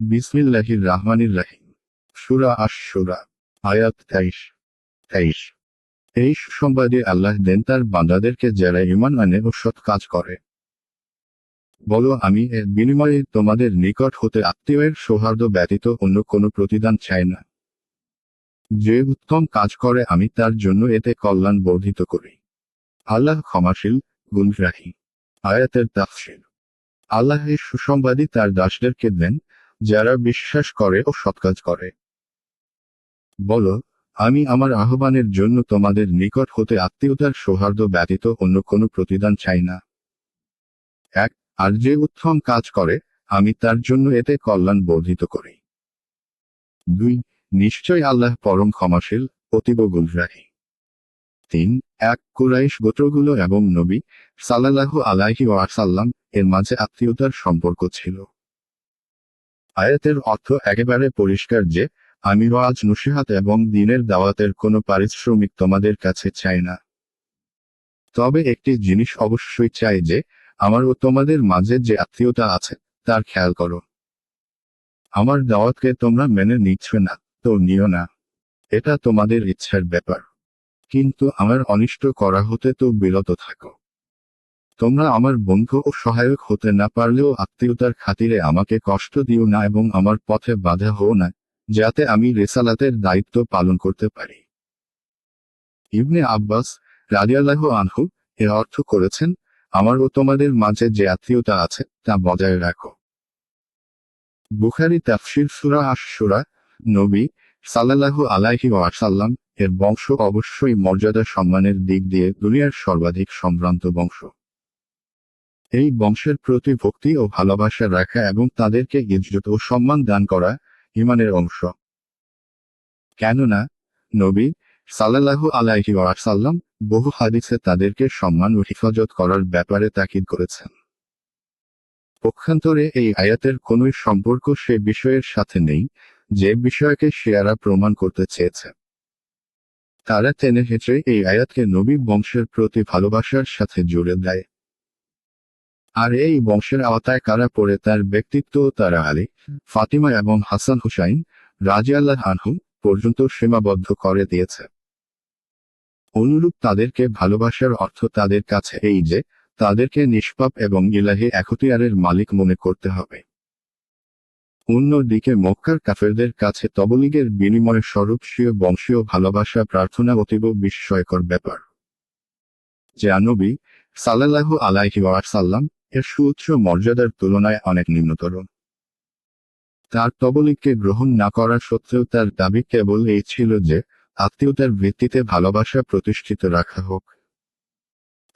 বিসমিল্লাহির রাহমানির রাহিম। সুরা সুরা আয়াত তেইশ। তেইশ। এই সুসংবাদে আল্লাহ দেন তার বান্দাদেরকে যারা ইমান আনে ও সৎ কাজ করে। বলো, আমি এর বিনিময়ে তোমাদের নিকট হতে আত্মীয়ের সৌহার্দ্য ব্যতীত অন্য কোনো প্রতিদান চাই না। যে উত্তম কাজ করে, আমি তার জন্য এতে কল্যাণ বর্ধিত করি। আল্লাহ ক্ষমাশীল, গুণগ্রাহী। আয়াতের তাফসির। আল্লাহ এই সুসংবাদী তার দাসদেরকে দেন যারা বিশ্বাস করে ও সৎকাজ করে। বলো, আমি আমার আহ্বানের জন্য তোমাদের নিকট হতে আত্মীয়তার সৌহার্দ্য ব্যতীত অন্য কোনো প্রতিদান চাই না। এক, আর যে উত্তম কাজ করে, আমি তার জন্য এতে কল্যাণ বর্ধিত করি। দুই, নিশ্চয় আল্লাহ পরম ক্ষমাশীল, অতীব গুলরাহী তিন, এক কুরাইশ গোত্রগুলো এবং নবী সাল্লাল্লাহু আলাইহি ওয়াসাল্লাম এর মাঝে আত্মীয়তার সম্পর্ক ছিল। আয়াতের অর্থ একেবারে পরিষ্কার যে, আমি ওয়াজ নসিহাত এবং দিনের দাওয়াতের কোনো পারিশ্রমিক তোমাদের কাছে চাই না। তবে একটি জিনিস অবশ্যই চাই যে, আমার ও তোমাদের মাঝে যে আত্মীয়তা আছে, তার খেয়াল করো। আমার দাওয়াতকে তোমরা মেনে নিচ্ছ না, তো নিও না। এটা তোমাদের ইচ্ছার ব্যাপার। কিন্তু আমার অনিষ্ট করা হতে তো বিরত থাকো। তোমরা আমার বন্ধু ও সহায়ক হতে না পারলেও আত্মীয়তার খাতিরে আমাকে কষ্ট দিও না এবং আমার পথে বাধা হও না, যাতে আমি রেসালাতের দায়িত্ব পালন করতে পারি। ইবনে আব্বাস রাজিয়াল্লাহ আনহু এর অর্থ করেছেন, আমার ও তোমাদের মাঝে যে আত্মীয়তা আছে, তা বজায় রাখো। বুখারি তাফসির সুরা আশ সুরা নবী সাল্লাল্লাহু আলাইহি ওয়াসাল্লাম এর বংশ অবশ্যই মর্যাদা সম্মানের দিক দিয়ে দুনিয়ার সর্বাধিক সম্ভ্রান্ত বংশ। এই বংশের প্রতি ভক্তি ও ভালোবাসা রাখা এবং তাদেরকে ইজ্জত ও সম্মান দান করা ইমানের অংশ। কেননা, নবী সাল্লাল্লাহু আলাইহি ওয়াসাল্লাম বহু হাদিসে তাদেরকে সম্মান ও হিফাজত করার ব্যাপারে তাকিদ করেছেন। পক্ষান্তরে এই আয়াতের কোন সম্পর্ক সে বিষয়ের সাথে নেই, যে বিষয়কে শেয়ারা প্রমাণ করতে চেয়েছে। তারা টেনে হেঁচড়ে এই আয়াতকে নবী বংশের প্রতি ভালোবাসার সাথে জুড়ে দেয়। আর এই বংশের আওতায় কারা পড়ে তার ব্যক্তিত্ব তারা আলী, ফাতিমা এবং হাসান হুসাইন রাজিয়াল্লাহ আনহু পর্যন্ত সীমাবদ্ধ করে দিয়েছে। অনুরূপ তাদেরকে ভালোবাসার অর্থ তাদের কাছে এই যে, তাদেরকে নিষ্পাপ এবং ইলাহি এখতিয়ারের মালিক মনে করতে হবে। অন্যদিকে মক্কার কাফেরদের কাছে তবলিগের বিনিময় স্বরূপ বংশীয় ভালোবাসা প্রার্থনা অতীব বিস্ময়কর ব্যাপার। জানবী সাল্লাল্লাহু আলাইহি ওয়াসাল্লাম এর সুউচ্চ মর্যাদার তুলনায় অনেক নিম্নতর। তার তবলিগকে গ্রহণ না করা সত্ত্বেও তার দাবি কেবল এই ছিল যে, আত্মীয়তার ভিত্তিতে ভালোবাসা প্রতিষ্ঠিত রাখা হোক।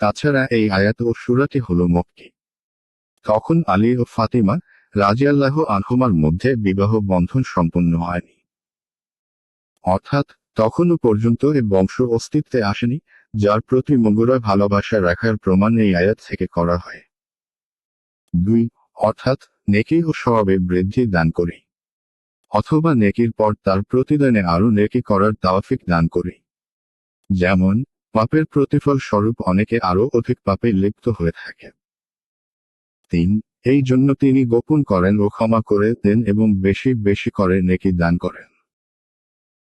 তাছাড়া এই আয়াত ও সুরাটি হল মক্কি। তখন আলী ও ফাতিমা রাজিয়াল্লাহ আনহুমার মধ্যে বিবাহ বন্ধন সম্পন্ন হয়নি। অর্থাৎ, তখনও পর্যন্ত এ বংশ অস্তিত্বে আসেনি, যার প্রতি মঙ্গরা ভালোবাসা রাখার প্রমাণ এই আয়াত থেকে করা হয়। দুই, অর্থাৎ নেকি ও স্বভাবে বৃদ্ধি দান করি। অথবা নেকির পর তার প্রতিদানে আরও নেকি করার তাওয়াফিক দান করি। যেমন, পাপের প্রতিফল স্বরূপ অনেকে আরও অধিক পাপে লিপ্ত হয়ে থাকে। তিন, এই জন্য তিনি গোপন করেন ও ক্ষমা করে দেন এবং বেশি বেশি করে নেকি দান করেন।